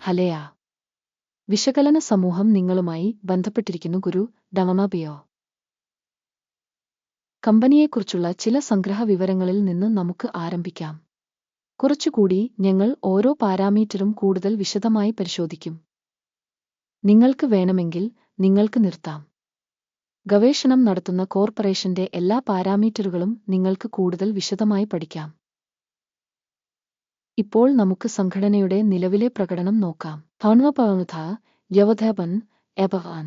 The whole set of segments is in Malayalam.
ഹലയ. വിശകലന സമൂഹം നിങ്ങളുമായി ബന്ധപ്പെട്ടിരിക്കുന്നു ഗുരു ഡമമബിയോ കമ്പനിയെക്കുറിച്ചുള്ള ചില സംഗ്രഹ വിവരങ്ങളിൽ നിന്ന് നമുക്ക് ആരംഭിക്കാം. കുറച്ചുകൂടി ഞങ്ങൾ ഓരോ പാരാമീറ്ററും കൂടുതൽ വിശദമായി പരിശോധിക്കും. നിങ്ങൾക്ക് വേണമെങ്കിൽ നിങ്ങൾക്ക് നിർത്താം. ഗവേഷണം നടത്തുന്ന കോർപ്പറേഷന്റെ എല്ലാ പാരാമീറ്ററുകളും നിങ്ങൾക്ക് കൂടുതൽ വിശദമായി പഠിക്കാം. ഇപ്പോൾ നമുക്ക് സംഘടനയുടെ നിലവിലെ പ്രകടനം നോക്കാം. ഭൗണപവനുഥ യവധപൻ എബവാൻ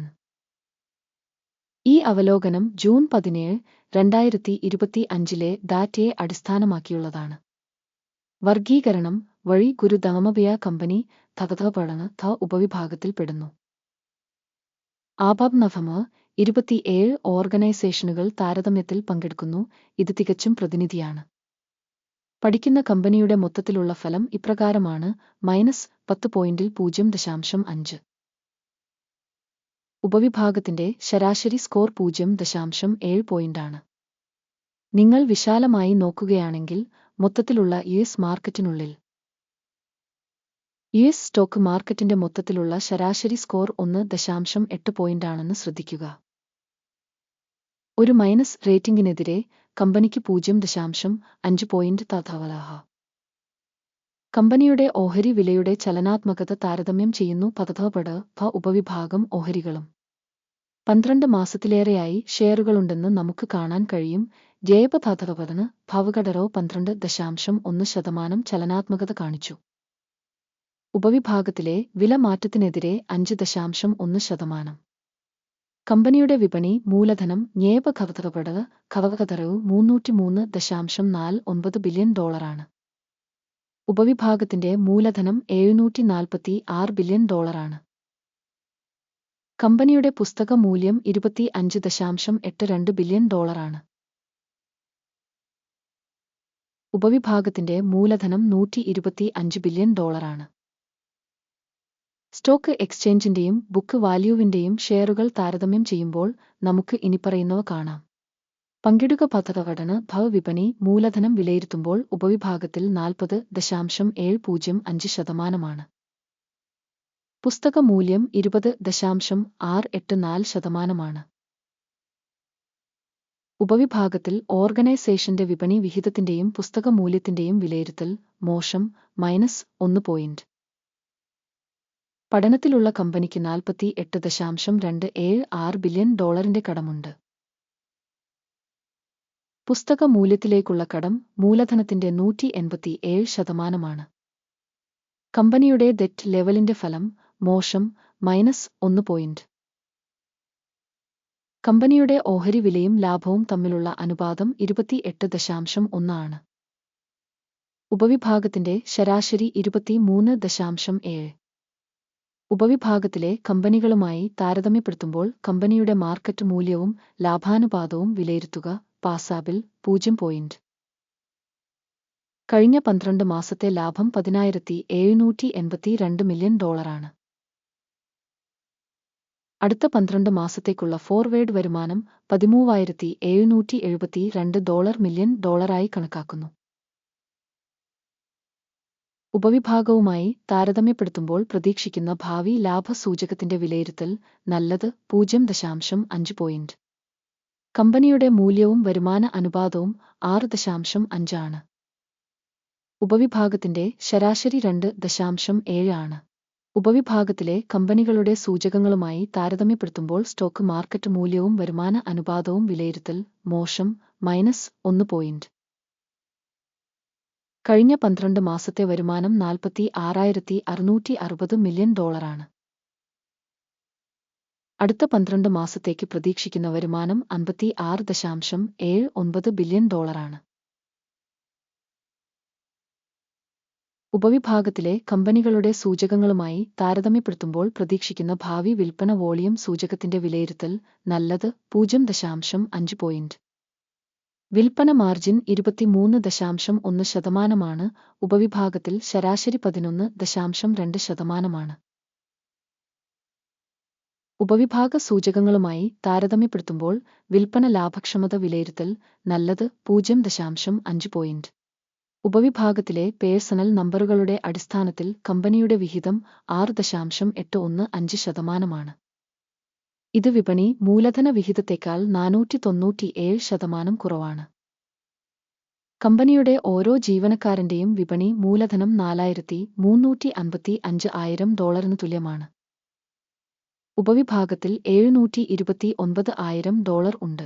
ഈ അവലോകനം ജൂൺ പതിനേഴ് രണ്ടായിരത്തി ഇരുപത്തി അഞ്ചിലെ ഡാറ്റയെ അടിസ്ഥാനമാക്കിയുള്ളതാണ്. വർഗീകരണം വഴി ഗുരു ദമമബിയ കമ്പനി തകതപടന ഥ ഉപവിഭാഗത്തിൽപ്പെടുന്നു ആബാബ് നഫമ ഇരുപത്തിയേഴ് ഓർഗനൈസേഷനുകൾ താരതമ്യത്തിൽ പങ്കെടുക്കുന്നു. ഇത് തികച്ചും പ്രതിനിധിയാണ്. പഠിക്കുന്ന കമ്പനിയുടെ മൊത്തത്തിലുള്ള ഫലം ഇപ്രകാരമാണ്. മൈനസ് പത്ത് പോയിന്റിൽ പൂജ്യം ദശാംശം അഞ്ച്. ഉപവിഭാഗത്തിന്റെ ശരാശരി സ്കോർ പൂജ്യം ദശാംശം ഏഴ് പോയിന്റാണ്. നിങ്ങൾ വിശാലമായി നോക്കുകയാണെങ്കിൽ മൊത്തത്തിലുള്ള യു എസ് മാർക്കറ്റിനുള്ളിൽ യു എസ് സ്റ്റോക്ക് മാർക്കറ്റിന്റെ മൊത്തത്തിലുള്ള ശരാശരി സ്കോർ ഒന്ന് ദശാംശം എട്ട് പോയിന്റാണെന്ന് ശ്രദ്ധിക്കുക. ഒരു മൈനസ് റേറ്റിംഗിനെതിരെ കമ്പനിക്ക് പൂജ്യം ദശാംശം അഞ്ച് പോയിന്റ് തഥവലാഹ കമ്പനിയുടെ ഓഹരി വിലയുടെ ചലനാത്മകത താരതമ്യം ചെയ്യുന്നു പതഥപട ഭ ഉപവിഭാഗം ഓഹരികളും. പന്ത്രണ്ട് മാസത്തിലേറെയായി ഷെയറുകളുണ്ടെന്ന് നമുക്ക് കാണാൻ കഴിയും. ജയപഥാതകപതന് ഭവഘടറോ പന്ത്രണ്ട് ദശാംശം ഒന്ന് ശതമാനം ചലനാത്മകത കാണിച്ചു. ഉപവിഭാഗത്തിലെ വില മാറ്റത്തിനെതിരെ അഞ്ച് ദശാംശം ഒന്ന് ശതമാനം. കമ്പനിയുടെ വിപണി മൂലധനം ഞേപ കവതകപട കവകതറവ് മൂന്നൂറ്റിമൂന്ന് ദശാംശം നാല് ഒൻപത് ബില്യൺ ഡോളറാണ്. ഉപവിഭാഗത്തിന്റെ മൂലധനം എഴുന്നൂറ്റി നാൽപ്പത്തി ആറ് ബില്യൺ ഡോളറാണ്. കമ്പനിയുടെ പുസ്തക മൂല്യം ഇരുപത്തി അഞ്ച് ദശാംശം എട്ട് രണ്ട് ബില്യൺ ഡോളറാണ്. ഉപവിഭാഗത്തിന്റെ മൂലധനം നൂറ്റി ഇരുപത്തി അഞ്ച് ബില്യൺ ഡോളറാണ്. സ്റ്റോക്ക് എക്സ്ചേഞ്ചിന്റെയും ബുക്ക് വാല്യൂവിന്റെയും ഷെയറുകൾ താരതമ്യം ചെയ്യുമ്പോൾ നമുക്ക് ഇനിപ്പറയുന്നവ കാണാം. പങ്കിടുക പദ്ധതഘടന ഭവവിപണി മൂലധനം വിലയിരുത്തുമ്പോൾ ഉപവിഭാഗത്തിൽ നാൽപ്പത് ദശാംശം ഏഴ് പൂജ്യം അഞ്ച് ശതമാനമാണ്. പുസ്തക മൂല്യം ഇരുപത് ദശാംശം ആറ് എട്ട് നാല് ശതമാനമാണ്. ഉപവിഭാഗത്തിൽ ഓർഗനൈസേഷന്റെ വിപണി വിഹിതത്തിന്റെയും പുസ്തക മൂല്യത്തിന്റെയും വിലയിരുത്തൽ മോശം മൈനസ് ഒന്ന് പോയിന്റ്. പഠനത്തിലുള്ള കമ്പനിക്ക് നാൽപ്പത്തി എട്ട് ദശാംശം രണ്ട് ഏഴ് ആറ് ബില്യൺ ഡോളറിന്റെ കടമുണ്ട്. പുസ്തക മൂല്യത്തിലേക്കുള്ള കടം മൂലധനത്തിന്റെ നൂറ്റി എൺപത്തി ഏഴ് ശതമാനമാണ്. കമ്പനിയുടെ ഡെറ്റ് ലെവലിന്റെ ഫലം മോശം മൈനസ് ഒന്ന് പോയിന്റ്. കമ്പനിയുടെ ഓഹരി വിലയും ലാഭവും തമ്മിലുള്ള അനുപാതം ഇരുപത്തിയെട്ട് ദശാംശം ഒന്നാണ് ഉപവിഭാഗത്തിന്റെ ശരാശരി ഇരുപത്തിമൂന്ന് ദശാംശം ഏഴ്. ഉപവിഭാഗത്തിലെ കമ്പനികളുമായി താരതമ്യപ്പെടുത്തുമ്പോൾ കമ്പനിയുടെ മാർക്കറ്റ് മൂല്യവും ലാഭാനുപാതവും വിലയിരുത്തുക പാസാബിൽ പൂജ്യം പോയിന്റ്. കഴിഞ്ഞ പന്ത്രണ്ട് മാസത്തെ ലാഭം പതിനായിരത്തി എഴുന്നൂറ്റി എൺപത്തി രണ്ട് മില്യൺ ഡോളറാണ്. അടുത്ത പന്ത്രണ്ട് മാസത്തേക്കുള്ള ഫോർവേഡ് വരുമാനം പതിമൂവായിരത്തി എഴുന്നൂറ്റി എഴുപത്തി രണ്ട് ഡോളർ മില്യൺ ഡോളറായി കണക്കാക്കുന്നു. ഉപവിഭാഗവുമായി താരതമ്യപ്പെടുത്തുമ്പോൾ പ്രതീക്ഷിക്കുന്ന ഭാവി ലാഭസൂചകത്തിന്റെ വിലയിരുത്തൽ നല്ലത് പൂജ്യം ദശാംശം അഞ്ച് പോയിന്റ് കമ്പനിയുടെ മൂല്യവും വരുമാന അനുപാതവും ആറ് ദശാംശം അഞ്ചാണ് ഉപവിഭാഗത്തിന്റെ ശരാശരി രണ്ട് ദശാംശം ഏഴ് ആണ്. ഉപവിഭാഗത്തിലെ കമ്പനികളുടെ സൂചകങ്ങളുമായി താരതമ്യപ്പെടുത്തുമ്പോൾ സ്റ്റോക്ക് മാർക്കറ്റ് മൂല്യവും വരുമാന അനുപാതവും വിലയിരുത്തൽ മോശം മൈനസ് ഒന്ന് പോയിന്റ് കഴിഞ്ഞ പന്ത്രണ്ട് മാസത്തെ വരുമാനം നാൽപ്പത്തി ആറായിരത്തി അറുന്നൂറ്റി അറുപത് മില്യൺ ഡോളറാണ്. അടുത്ത പന്ത്രണ്ട് മാസത്തേക്ക് പ്രതീക്ഷിക്കുന്ന വരുമാനം അൻപത്തി ആറ് ദശാംശം ഏഴ് ഒൻപത് ബില്യൺ ഡോളറാണ്. ഉപവിഭാഗത്തിലെ കമ്പനികളുടെ സൂചകങ്ങളുമായി താരതമ്യപ്പെടുത്തുമ്പോൾ പ്രതീക്ഷിക്കുന്ന ഭാവി വിൽപ്പന വോളിയം സൂചകത്തിന്റെ വിലയിരുത്തൽ നല്ലത് പൂജ്യം ദശാംശം അഞ്ച് പോയിന്റ്. വിൽപ്പന മാർജിൻ ഇരുപത്തിമൂന്ന് ദശാംശം ഒന്ന് ശതമാനമാണ് ഉപവിഭാഗത്തിൽ ശരാശരി പതിനൊന്ന് ദശാംശം രണ്ട് ശതമാനമാണ്. ഉപവിഭാഗ സൂചകങ്ങളുമായി താരതമ്യപ്പെടുത്തുമ്പോൾ വിൽപ്പന ലാഭക്ഷമത വിലയിരുത്തൽ നല്ലത് പൂജ്യം ദശാംശം അഞ്ച് പോയിന്റ്. ഉപവിഭാഗത്തിലെ പേഴ്സണൽ നമ്പറുകളുടെ അടിസ്ഥാനത്തിൽ കമ്പനിയുടെ വിഹിതം ആറ് ദശാംശം എട്ട് ഒന്ന് അഞ്ച് ശതമാനമാണ്. ഇത് വിപണി മൂലധന വിഹിതത്തേക്കാൾ നാനൂറ്റി തൊണ്ണൂറ്റിയേഴ് ശതമാനം കുറവാണ്. കമ്പനിയുടെ ഓരോ ജീവനക്കാരന്റെയും വിപണി മൂലധനം നാലായിരത്തി മൂന്നൂറ്റി അൻപത്തി അഞ്ച് ആയിരം ഡോളറിന് തുല്യമാണ്. ഉപവിഭാഗത്തിൽ എഴുന്നൂറ്റി ഇരുപത്തി ഒൻപത് ആയിരം ഡോളർ ഉണ്ട്.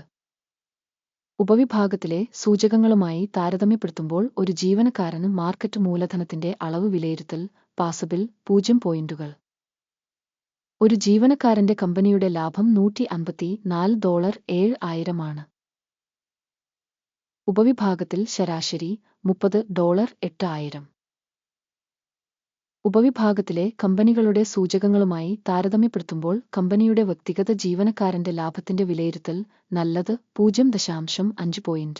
ഉപവിഭാഗത്തിലെ സൂചകങ്ങളുമായി താരതമ്യപ്പെടുത്തുമ്പോൾ ഒരു ജീവനക്കാരന് മാർക്കറ്റ് മൂലധനത്തിന്റെ അളവ് വിലയിരുത്തൽ പാസബിൽ പൂജ്യം പോയിന്റുകൾ. ഒരു ജീവനക്കാരന്റെ കമ്പനിയുടെ ലാഭം നൂറ്റി അൻപത്തി നാല് ഡോളർ ഏഴ് ആയിരമാണ്. ഉപവിഭാഗത്തിൽ ശരാശരി മുപ്പത് ഡോളർ എട്ട് ആയിരം. ഉപവിഭാഗത്തിലെ കമ്പനികളുടെ സൂചകങ്ങളുമായി താരതമ്യപ്പെടുത്തുമ്പോൾ കമ്പനിയുടെ വ്യക്തിഗത ജീവനക്കാരന്റെ ലാഭത്തിന്റെ വിലയിരുത്തൽ നല്ലത് പൂജ്യം ദശാംശം അഞ്ച് പോയിന്റ്.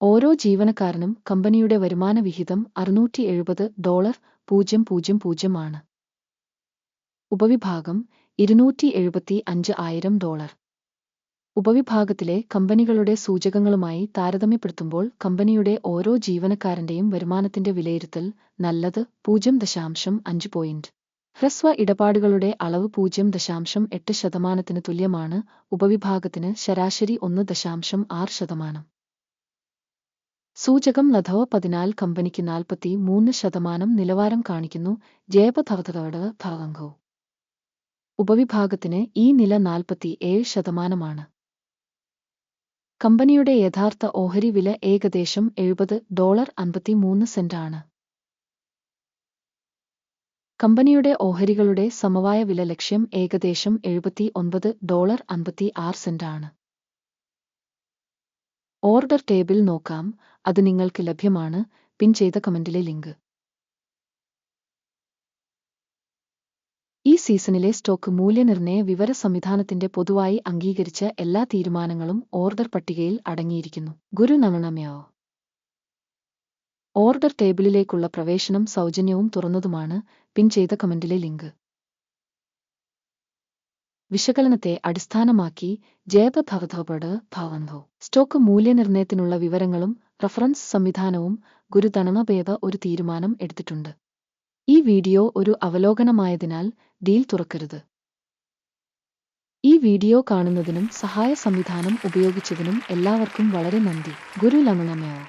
ഓരോ ജീവനക്കാരനും കമ്പനിയുടെ വരുമാന വിഹിതം അറുന്നൂറ്റി എഴുപത് ഡോളർ പൂജ്യം പൂജ്യം പൂജ്യമാണ് ഉപവിഭാഗം ഇരുന്നൂറ്റി എഴുപത്തി അഞ്ച് ആയിരം ഡോളർ. ഉപവിഭാഗത്തിലെ കമ്പനികളുടെ സൂചകങ്ങളുമായി താരതമ്യപ്പെടുത്തുമ്പോൾ കമ്പനിയുടെ ഓരോ ജീവനക്കാരന്റെയും വരുമാനത്തിന്റെ വിലയിരുത്തൽ നല്ലത് പൂജ്യം ദശാംശം അഞ്ച് പോയിന്റ്. ഹ്രസ്വ ഇടപാടുകളുടെ അളവ് പൂജ്യം ദശാംശം എട്ട് ശതമാനത്തിന് തുല്യമാണ് ഉപവിഭാഗത്തിന് ശരാശരി ഒന്ന് ദശാംശം ആറ് ശതമാനം. സൂചകം ലധവ പതിനാല് കമ്പനിക്ക് നാൽപ്പത്തി മൂന്ന് ശതമാനം നിലവാരം കാണിക്കുന്നു ജയപഥവതകളുടെ ഭാഗങ്കോ ഉപവിഭാഗത്തിന് ഈ നില നാൽപ്പത്തിയേഴ് ശതമാനമാണ്. കമ്പനിയുടെ യഥാർത്ഥ ഓഹരി വില ഏകദേശം എഴുപത് ഡോളർ അൻപത്തിമൂന്ന് സെന്റാണ്. കമ്പനിയുടെ ഓഹരികളുടെ സമവായ വില ലക്ഷ്യം ഏകദേശം എഴുപത്തി ഒൻപത് ഡോളർ അൻപത്തി ആറ് സെന്റാണ്. ഓർഡർ ടേബിൾ നോക്കാം അത് നിങ്ങൾക്ക് ലഭ്യമാണ് പിൻ ചെയ്ത കമന്റിലെ ലിങ്ക്. സീസണിലെ സ്റ്റോക്ക് മൂല്യനിർണയ വിവര സംവിധാനത്തിന്റെ പൊതുവായി അംഗീകരിച്ച എല്ലാ തീരുമാനങ്ങളും ഓർഡർ പട്ടികയിൽ അടങ്ങിയിരിക്കുന്നു. ഗുരു നമണമ്യാവ് ഓർഡർ ടേബിളിലേക്കുള്ള പ്രവേശനം സൗജന്യവും തുറന്നതുമാണ് പിൻ ചെയ്ത കമന്റിലെ ലിങ്ക്. വിശകലനത്തെ അടിസ്ഥാനമാക്കി ജയപഭവധോപട് ഭവന്ധോ സ്റ്റോക്ക് മൂല്യനിർണയത്തിനുള്ള വിവരങ്ങളും റഫറൻസ് സംവിധാനവും ഗുരുതണമഭേദ ഒരു തീരുമാനം എടുത്തിട്ടുണ്ട്. ഈ വീഡിയോ ഒരു അവലോകനമായതിനാൽ ഡീൽ തുറക്കരുത്. ഈ വീഡിയോ കാണുന്നതിനും സഹായ സംവിധാനം ഉപയോഗിച്ചതിനും എല്ലാവർക്കും വളരെ നന്ദി. ഗുരു ലമണമയോ